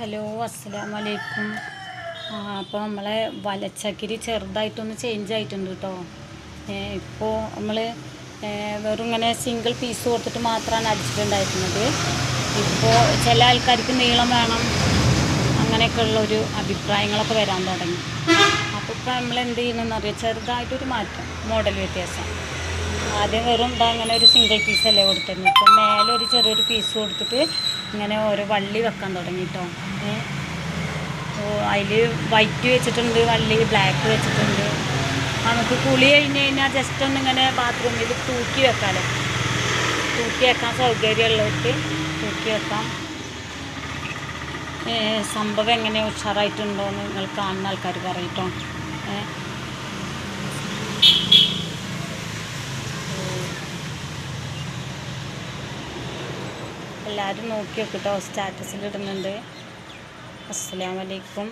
Hello അസ്സലാമു അലൈക്കും ആ അപ്പോൾ നമ്മളെ വലച്ചക്കിരി ചെറുതായിട്ടൊന്ന് ചേഞ്ച് ആയിട്ടുണ്ട് കേട്ടോ ഇപ്പോൾ നമ്മൾ വെറും ഇങ്ങനെ സിംഗിൾ പീസ് കൊടുത്തിട്ട് മാത്രമാണ് അടിച്ചിട്ടുണ്ടായിരുന്നത്. ഇപ്പോൾ ചില ആൾക്കാർക്ക് നീളം വേണം. അങ്ങനെയൊക്കെ ഉള്ളൊരു അഭിപ്രായങ്ങളൊക്കെ വരാൻ തുടങ്ങി. അപ്പോൾ ഇപ്പോൾ നമ്മൾ എന്ത് ചെയ്യണമെന്ന് അറിയാം? ചെറുതായിട്ടൊരു മാറ്റം മോഡൽ വ്യത്യാസം. ആദ്യം വെറും ഇതാ അങ്ങനെ ഒരു സിംഗിൾ പീസല്ലേ കൊടുത്തിരുന്നത്. ഇപ്പം മേലെ ഒരു ചെറിയൊരു പീസ് കൊടുത്തിട്ട് ഇങ്ങനെ ഓരോ വള്ളി വെക്കാൻ തുടങ്ങി കേട്ടോ അതിൽ വൈറ്റ് വെച്ചിട്ടുണ്ട് വള്ളി ബ്ലാക്ക് വെച്ചിട്ടുണ്ട്. നമുക്ക് കുളി കഴിഞ്ഞ് കഴിഞ്ഞാൽ ജസ്റ്റ് ഒന്ന് ഇങ്ങനെ ബാത്റൂമിൽ തൂക്കി വെക്കാമല്ലോ തൂക്കി വെക്കാൻ സൗകര്യമുള്ളവർക്ക് തൂക്കി വെക്കാം. സംഭവം എങ്ങനെ ഉഷാറായിട്ടുണ്ടോ എന്ന് നിങ്ങൾ കാണുന്ന ആൾക്കാർ പറയട്ടോ. എല്ലാവരും നോക്കി നോക്കിട്ടോ സ്റ്റാറ്റസിൽ ഇടുന്നുണ്ട്. അസ്സലാമലൈക്കും